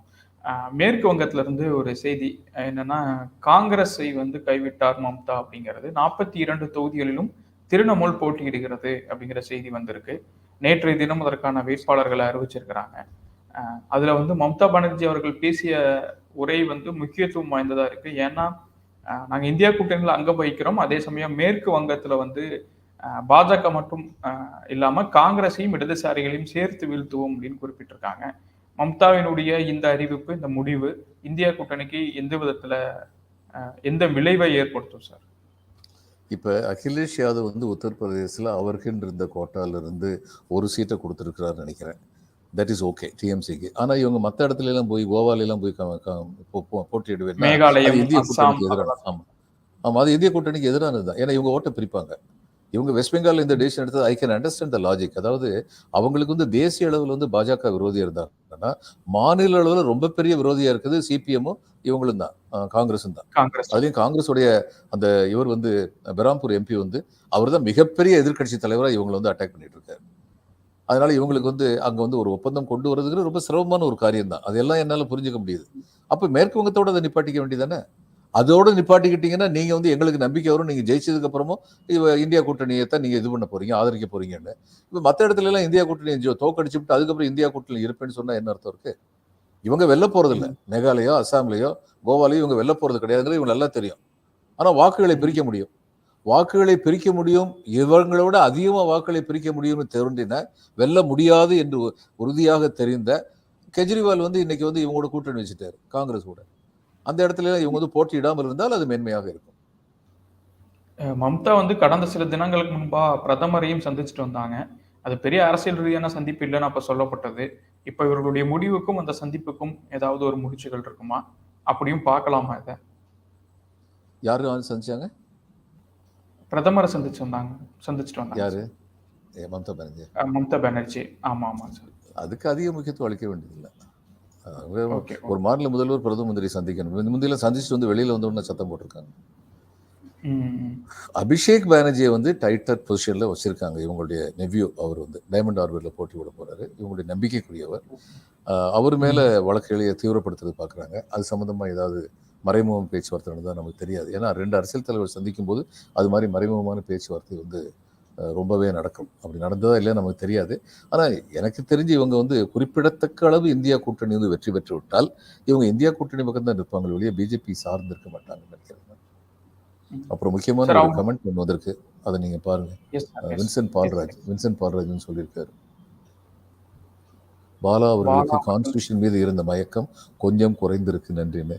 மேற்கு வங்கத்துல இருந்து ஒரு செய்தி என்னன்னா காங்கிரஸை வந்து கைவிட்டார் மம்தா அப்படிங்கிறது. நாற்பத்தி இரண்டு தொகுதிகளிலும் திருணமூல் போட்டியிடுகிறது அப்படிங்கிற செய்தி வந்திருக்கு. நேற்றைய தினம் அதற்கான வேட்பாளர்களை அறிவிச்சிருக்கிறாங்க. அதில் அதுல வந்து மம்தா பானர்ஜி அவர்கள் பேசிய உரை வந்து முக்கியத்துவம் வாய்ந்ததா இருக்கு. ஏன்னா நாங்கள் நாங்க இந்தியா கூட்டணியில் அங்கம் வகிக்கிறோம். அதே சமயம் மேற்கு வங்கத்துல வந்து பாஜக மட்டும் இல்லாமல் இல்லாம காங்கிரஸையும் இடதுசாரிகளையும் சேர்த்து வீழ்த்துவோம் அப்படின்னு குறிப்பிட்டிருக்காங்க. மம்தாவினுடைய இந்த அறிவிப்பு இந்த முடிவு இந்தியா கூட்டணிக்கு எந்த விதத்துல எந்த விளைவை ஏற்படுத்தும் சார்? இப்போ அகிலேஷ் யாதவ் வந்து உத்தரப்பிரதேசில் அவருக்குன்னு இருந்த கோட்டால இருந்து ஒரு சீட்டை கொடுத்துருக்கிறாருன்னு நினைக்கிறேன். தட் இஸ் ஓகே டிஎம்சிக்கு ஆனால் இவங்க மற்ற இடத்துல எல்லாம் போய் கோவால எல்லாம் போய் போட்டியிடுவேன். இந்திய கூட்டணிக்கு எதிரான ஆமாம் அது இந்திய கூட்டணிக்கு எதிரானது தான் ஏன்னா இவங்க ஓட்டை பிரிப்பாங்க. இவங்க வெஸ்ட் பெங்கால் இந்த டெசிஷன் எடுத்தது I can understand the logic அதாவது அவங்களுக்கு வந்து தேசிய அளவில் வந்து பாஜக விரோதியா இருந்தாங்கன்னா மாநில அளவில் ரொம்ப பெரிய விரோதியா இருக்குது சிபிஎம்மும் இவங்களும் தான். காங்கிரஸும் தான். அதுலயும் காங்கிரஸுடைய அந்த இவர் வந்து பெராம்பூர் எம்பி வந்து அவர் தான் மிகப்பெரிய எதிர்க்கட்சி தலைவரா இவங்களை வந்து அட்டாக் பண்ணிட்டு இருக்காரு அதனால இவங்களுக்கு வந்து அங்க வந்து ஒரு ஒப்பந்தம் கொண்டு வரதுக்கு ரொம்ப சிரமமான ஒரு காரியம் தான் அதெல்லாம் என்னால புரிஞ்சுக்க முடியுது. அப்ப மேற்கு வங்கத்தோட அதை நிப்பாட்டிக்க வேண்டியதானே அதோட நிப்பாட்டிக்கிட்டீங்கன்னா நீங்க வந்து எங்களுக்கு நம்பிக்கை வரும். நீங்க ஜெயிச்சதுக்கு அப்புறமும் இவ இந்தியா கூட்டணியை தான் நீங்க இது பண்ண போறீங்க ஆதரிக்க போறீங்கன்னு. இப்ப மத்த இடத்துல எல்லாம் இந்தியா கூட்டணியை ஜெ- தோக்கடிச்சுட்டு அதுக்கப்புறம் இந்தியா கூட்டணி இருப்பேன்னு சொன்னா என்ன அர்த்தம் இருக்கு? இவங்க வெல்ல போறது இல்ல. மேகாலயோ அஸ்ஸாம்லயோ கோவாலையும் இவங்க வெல்ல போறது கிடையாதுங்கிறது இவங்க நல்லா தெரியும். ஆனா வாக்குகளை பிரிக்க முடியும். வாக்குகளை பிரிக்க முடியும். இவங்களை விட அதிகமா வாக்குகளை பிரிக்க முடியும்னு தெரிந்தின வெல்ல முடியாது என்று உறுதியாக தெரிந்த கெஜ்ரிவால் வந்து இன்னைக்கு வந்து இவங்களோட கூட்டணி வச்சுட்டாரு காங்கிரஸ் கூட. அந்த இடத்துல இவங்க வந்து போட்டியிடாமல் இருந்தால் அது மேன்மையாக இருக்கும். மம்தா வந்து கடந்த சில தினங்களுக்கு முன்பா பிரதமரையும் சந்திச்சுட்டு வந்தாங்க. அது பெரிய அரசியல் ரீதியான சந்திப்பு இல்லைன்னு அப்ப சொல்லப்பட்டது. இப்ப இவர்களுடைய முடிவுக்கும் அந்த சந்திப்புக்கும் ஏதாவது ஒரு முடிச்சுகள் இருக்குமா? அப்படியும் பார்க்கலாமா இதை? யாரு வந்து சந்திச்சாங்க? பிரதமரை சந்திச்சு வந்தாங்க சந்திச்சுட்டு வந்தாங்க. யாரு? மம்தா பானர்ஜி மம்தா பானர்ஜி. ஆமா ஆமா சார். அதுக்கு அதிக முக்கியத்துவம் அளிக்க வேண்டியதில்லை. ஒரு மாநில முதல்வர் பிரதம மந்திரி சந்திக்கணும். இந்த முந்தையில சந்திச்சுட்டு வந்து வெளியில வந்து உடனே சத்தம் போட்டிருக்காங்க. அபிஷேக் பானர்ஜியை வந்து டைட்டர் பொசிஷன்ல வச்சிருக்காங்க இவங்களுடைய நெவ்யூ அவர் வந்து. டைமண்ட் ஆர்பிட்ல போட்டி விட போறாரு. இவங்களுடைய நம்பிக்கைக்குரியவர். அவர் மேல வழக்குகளை தீவிரப்படுத்துறது பார்க்கறாங்க. அது சம்பந்தமா ஏதாவது மறைமுகம் பேச்சுவார்த்தை நடந்தா நமக்கு தெரியாது. ஏன்னா ரெண்டு அரசியல் தலைவர் சந்திக்கும் போது அது மாதிரி மறைமுகமான பேச்சுவார்த்தை வந்து ரொம்பவே நடக்கும். அப்படி நடந்ததா இல்லையா நமக்கு தெரியாது. ஆனா எனக்கு தெரிஞ்சு இவங்க வந்து குறிப்பிடத்தக்க அளவு இந்தியா கூட்டணி வந்து வெற்றி பெற்று விட்டால் இவங்க இந்தியா கூட்டணி பக்கம் தான் நிற்பாங்க வெளியே பிஜேபி சார்ந்து இருக்க மாட்டாங்கன்னு நினைக்கிறேன் அப்புறம் முக்கியமான ஒரு கமெண்ட் ஒன்று வந்திருக்கு. அதை நீங்க பாருங்க. வின்சென்ட் பால்ராஜ். வின்சென்ட் பால்ராஜ்னு சொல்லியிருக்காரு. பாலா அவர்களுக்கு கான்ஸ்டியூஷன் மீது இருந்த மயக்கம் கொஞ்சம் குறைந்திருக்கு. நன்றின்னு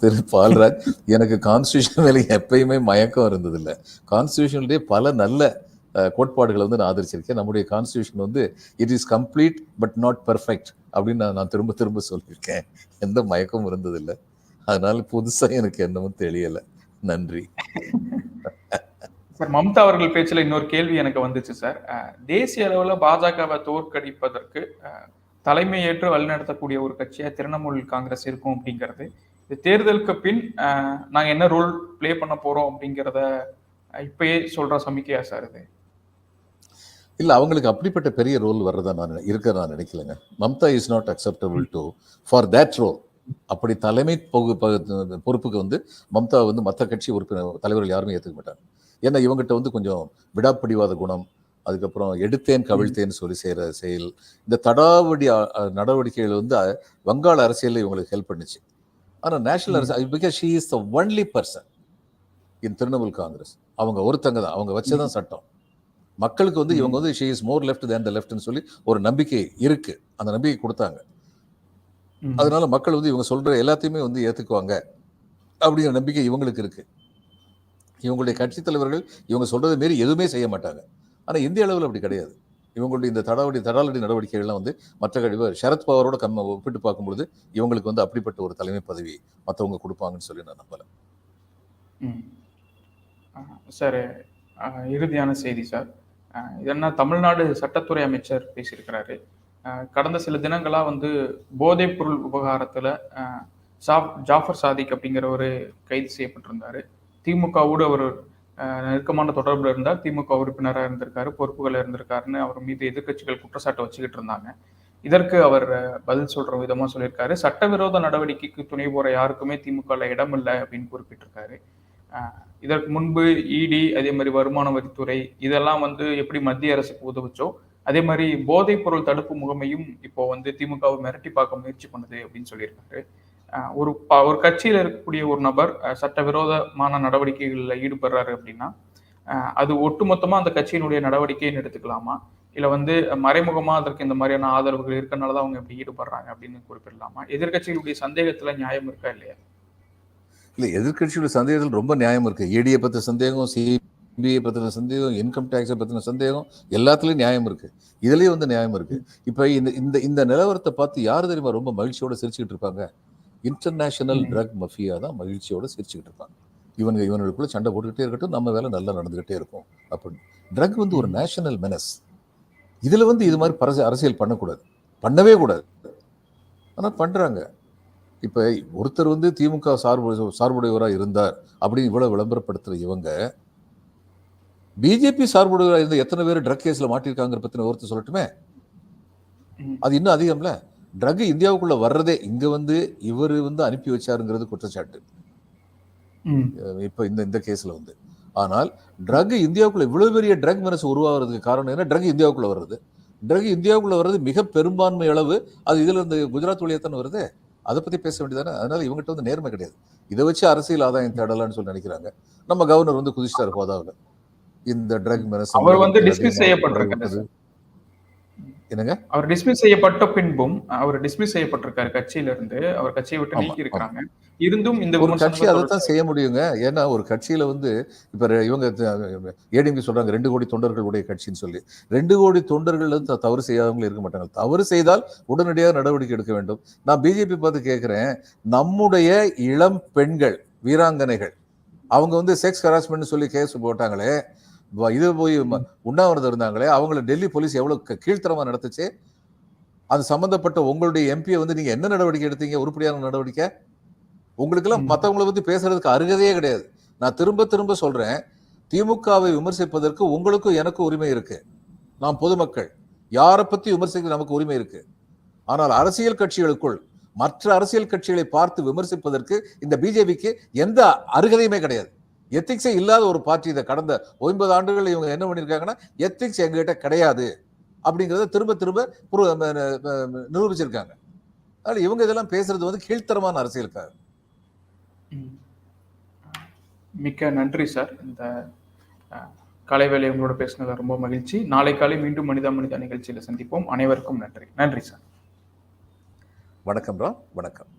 திரு பால்ராஜ் எனக்கு கான்ஸ்டியூஷன் மேல எப்பயுமே மயக்கம் இருந்ததில்லை. கான்ஸ்டியூஷனுடைய பல நல்ல கோட்பாடுகளை வந்து நான் ஆதரிச்சிருக்கேன். நம்முடைய கான்ஸ்டியூஷன் வந்து it is complete but not perfect அப்படின்னு நான் நான் திரும்ப திரும்ப சொல்லியிருக்கேன். எந்த மயக்கமும் இருந்ததில்லை. அதனால புதுசா எனக்கு என்னமும் தெரியல நன்றி. சார் மம்தா அவர்கள் பேச்சுல இன்னொரு கேள்வி எனக்கு வந்துச்சு சார் தேசிய அளவுல பாஜகவை தோற்கடிப்பதற்கு தலைமையேற்று வழிநடத்தக்கூடிய ஒரு கட்சியா திரிணாமுல் காங்கிரஸ் இருக்கும் அப்படிங்கிறது. இது தேர்தலுக்கு பின் நாங்கள் நாங்க என்ன ரோல் பிளே பண்ண போறோம் அப்படிங்கிறத இப்பயே சொல்ற சமிக்கையா சார் இது? இல்ல அவங்களுக்கு அப்படிப்பட்ட பெரிய ரோல் வர்றதா நான் இருக்க நான் நினைக்கலங்க. Mamata is not acceptable to for that role அப்படி தலைமை பொறுப்புக்கு வந்து மம்தா வந்து மற்ற கட்சி உறுப்பினர் தலைவர்கள் யாருமே ஏற்றுக்க மாட்டாங்க. ஏன்னா இவங்ககிட்ட வந்து கொஞ்சம் விடாப்பிடிவாத குணம் அதுக்கப்புறம் எடுத்தேன் கவிழ்த்தேன்னு சொல்லி செய்யற செயல் இந்த தடாவடி நடவடிக்கைகள் வந்து வங்காள அரசியல்ல இவங்களுக்கு ஹெல்ப் பண்ணுச்சு. ஆனா நேஷனல் அரசு because she is the only person in Trinamool Congress அவங்க ஒருத்தங்க தான் அவங்க வச்சதான் சட்டம். மக்களுக்கு வந்து இவங்க வந்து she is more left than the லெஃப்ட்னு சொல்லி ஒரு நம்பிக்கை இருக்கு. அந்த நம்பிக்கை கொடுத்தாங்க. அதனால மக்கள் வந்து இவங்க சொல்ற எல்லாத்தையுமே வந்து ஏத்துக்குவாங்க. அப்படிங்கிற நம்பிக்கை இவங்களுக்கு இருக்கு. இவங்களுடைய கட்சித் தலைவர்கள் இவங்க சொல்கிறது மாரி எதுவுமே செய்ய மாட்டாங்க. ஆனால் இந்திய அளவில் அப்படி கிடையாது. இவங்களுடைய இந்த தடாவடி தடாலடி நடவடிக்கைகள்லாம் வந்து மற்ற கழிவு சரத் பவாரோட கம்ம ஒப்பிட்டு பார்க்கும்பொழுது இவங்களுக்கு வந்து அப்படிப்பட்ட ஒரு தலைமை பதவி மற்றவங்க கொடுப்பாங்கன்னு சொல்லி நான் நம்பலை. ம். சார் இறுதியான செய்தி சார். இதென்னா தமிழ்நாடு சட்டத்துறை அமைச்சர் பேசியிருக்கிறாரு. கடந்த சில தினங்களாக வந்து போதைப் பொருள் விவகாரத்தில் ஜாஃபர் சாதிக் அப்படிங்கிற ஒரு கைது செய்யப்பட்டிருந்தாரு. திமுகவோடு அவர் நெருக்கமான தொடர்பில் இருந்தால் திமுக உறுப்பினராக இருந்திருக்காரு பொறுப்புகள் இருந்திருக்காருன்னு அவர் மீது எதிர்க்கட்சிகள் குற்றச்சாட்டு வச்சுக்கிட்டு இருந்தாங்க. இதற்கு அவர் பதில் சொல்ற விதமா சொல்லியிருக்காரு. சட்டவிரோத நடவடிக்கைக்கு துணை போற யாருக்குமே திமுகல இடம் இல்லை அப்படின்னு குறிப்பிட்டிருக்காரு. இதற்கு முன்பு இடி அதே மாதிரி வருமான வரித்துறை இதெல்லாம் வந்து எப்படி மத்திய அரசுக்கு உதவுச்சோ அதே மாதிரி போதைப் பொருள் தடுப்பு முகமையும் இப்போ வந்து திமுகவை மிரட்டி பார்க்க முயற்சி பண்ணுது அப்படின்னு சொல்லியிருக்காரு. ஒரு ஒரு கட்சியில இருக்கக்கூடிய ஒரு நபர் சட்டவிரோதமான நடவடிக்கைகளில் ஈடுபடுறாரு அப்படின்னா அது ஒட்டுமொத்தமா அந்த கட்சியினுடைய நடவடிக்கைன்னு எடுத்துக்கலாமா இல்ல வந்து மறைமுகமா அதற்கு இந்த மாதிரியான ஆதரவுகள் இருக்கனாலதான் அவங்க இப்படி ஈடுபடுறாங்க அப்படின்னு குறிப்பிடலாமா? எதிர்கட்சிகளுடைய சந்தேகத்துல நியாயம் இருக்கா இல்லையா? இல்ல எதிர்க்கட்சியோட சந்தேகத்தில் ரொம்ப நியாயம் இருக்கு. ஏடியை பத்தின சந்தேகம் சிபிஐ பத்தின சந்தேகம் இன்கம் டேக்ஸை பத்தின சந்தேகம் எல்லாத்துலயும் நியாயம் இருக்கு. இதுலயும் வந்து நியாயம் இருக்கு. இப்ப இந்த இந்த இந்த நிலவரத்தை பார்த்து யார் தெரியுமா ரொம்ப மகிழ்ச்சியோட சிரிச்சுக்கிட்டு இருப்பாங்க? இன்டர்நேஷனல். ட்ரக் மஃபியா தான் மகிழ்ச்சியோட சிரிச்சுக்கிட்டு இருப்பாங்க இவனுங்க இவனுக்குள்ள சண்டை போட்டுக்கிட்டே இருக்கட்டும் நம்ம வேலை நல்லா நடந்துகிட்டே இருக்கும். அப்படின்னு ட்ரக் வந்து ஒரு நேஷனல் மெனஸ் இதுல வந்து இது மாதிரி பரச அரசியல் பண்ணக்கூடாது. பண்ணவே கூடாது. ஆனா பண்றாங்க. இப்ப ஒருத்தர் வந்து திமுக சார்பு சார்புடையவராக இருந்தார் அப்படின்னு இவ்வளவு விளம்பரப்படுத்துற இவங்க பிஜேபி சார்புடையவராக இருந்த எத்தனை பேர் ட்ரக் கேஸ்ல மாட்டிருக்காங்கிற பத்தின ஒருத்தர் சொல்லட்டுமே. அது இன்னும் அதிகம்ல? ட்ரக் இந்தியாவுக்குள்ள வர்றதே இங்க வந்து இவர் வந்து அனுப்பி வச்சாருங்கிறது குற்றச்சாட்டு. இப்ப இந்த இந்த கேஸ்ல வந்து. ஆனால் ட்ரக் இந்தியாவுக்குள்ள இவ்வளவு பெரிய ட்ரக் மனசு உருவாகிறதுக்கு காரணம் என்ன? ட்ரக் இந்தியாவுக்குள்ள வர்றது. ட்ரக் இந்தியாவுக்குள்ள வர்றது மிக பெரும்பான்மை அளவு அது இதுல இருந்து குஜராத் வழியா தானே வருது? அதை பத்தி பேச வேண்டியதானே? அதனால இவங்ககிட்ட வந்து நேர்மை கிடையாது. இதை வச்சு அரசியல் ஆதாயம் தேடலாம்னு சொல்லி நினைக்கிறாங்க. நம்ம கவர்னர் வந்து குதிச்சிட்டாரு கோதாவில். இந்த ட்ரக் மனசு அவர் வந்து dismiss செய்யப்பட்டிருக்காரு. என்னங்க? அவர் டிஸ்மிஸ் செய்யப்பட்ட பின்பும் அவர் டிஸ்மிஸ் செய்யப்பட்டிருக்காரு கட்சியில இருந்து அவர் கட்சியை விட்டு நீக்கி இருக்காங்க இருந்தும் இந்த ஒரு கட்சி விமர்சனங்கள் அதைத்தான் செய்ய முடியுங்க. ஏன்னா ஒரு கட்சியில வந்து இப்ப இவங்க ஏடிஎம்கே சொல்றாங்க ரெண்டு கோடி தொண்டர்களுடைய கட்சின்னு சொல்லி. ரெண்டு கோடி தொண்டர்கள் தவறு செய்யாதவங்க இருக்க மாட்டாங்க. தவறு செய்தால் உடனடியாக நடவடிக்கை எடுக்க வேண்டும். நான் பிஜேபி பார்த்து கேட்கிறேன். நம்முடைய இளம் பெண்கள் வீராங்கனைகள் அவங்க வந்து செக்ஸ் ஹராஸ்மெண்ட் சொல்லி கேஸ் போட்டாங்களே இது போய் உண்ணாவிரதம் இருந்தாங்களே அவங்கள டெல்லி போலீஸ் எவ்வளவு க- கீழ்த்தரமா நடத்துச்சு? அது சம்பந்தப்பட்ட உங்களுடைய எம்பியை வந்து நீங்க என்ன நடவடிக்கை எடுத்தீங்க? உருப்படியான நடவடிக்கை? உங்களுக்கெல்லாம் ம். மத்தவங்களை பத்தி பேசுறதுக்கு அருகதையே கிடையாது. நான் திரும்ப திரும்ப சொல்றேன் திமுகவை விமர்சிப்பதற்கு உங்களுக்கும் எனக்கும் உரிமை இருக்கு. நாம் பொதுமக்கள் யாரை பத்தி விமர்சிக்க நமக்கு உரிமை இருக்கு? ஆனால் அரசியல் கட்சிகளுக்குள் மற்ற அரசியல் கட்சிகளை பார்த்து விமர்சிப்பதற்கு இந்த பிஜேபிக்கு எந்த அருகதையுமே கிடையாது. எத்திக்ஸே இல்லாத ஒரு பார்ட்டி இதை கடந்த ஒன்பது ஆண்டுகள் இவங்க என்ன பண்ணியிருக்காங்கன்னா எத்திக்ஸ் எங்ககிட்ட கிடையாது அப்படிங்கிறத திரும்ப திரும்ப நிரூபிச்சிருக்காங்க. அதனால இவங்க இதெல்லாம் பேசுறது வந்து கீழ்த்தரமான அரசியலுக்காக. மிக்க நன்றி சார். இந்த காலை வேலை உங்களோட பேசினது ரொம்ப மகிழ்ச்சி. நாளை காலை மீண்டும் மனிதா மனிதா நிகழ்ச்சியில சந்திப்போம். அனைவருக்கும் நன்றி. நன்றி சார். வணக்கம் ரா வணக்கம்.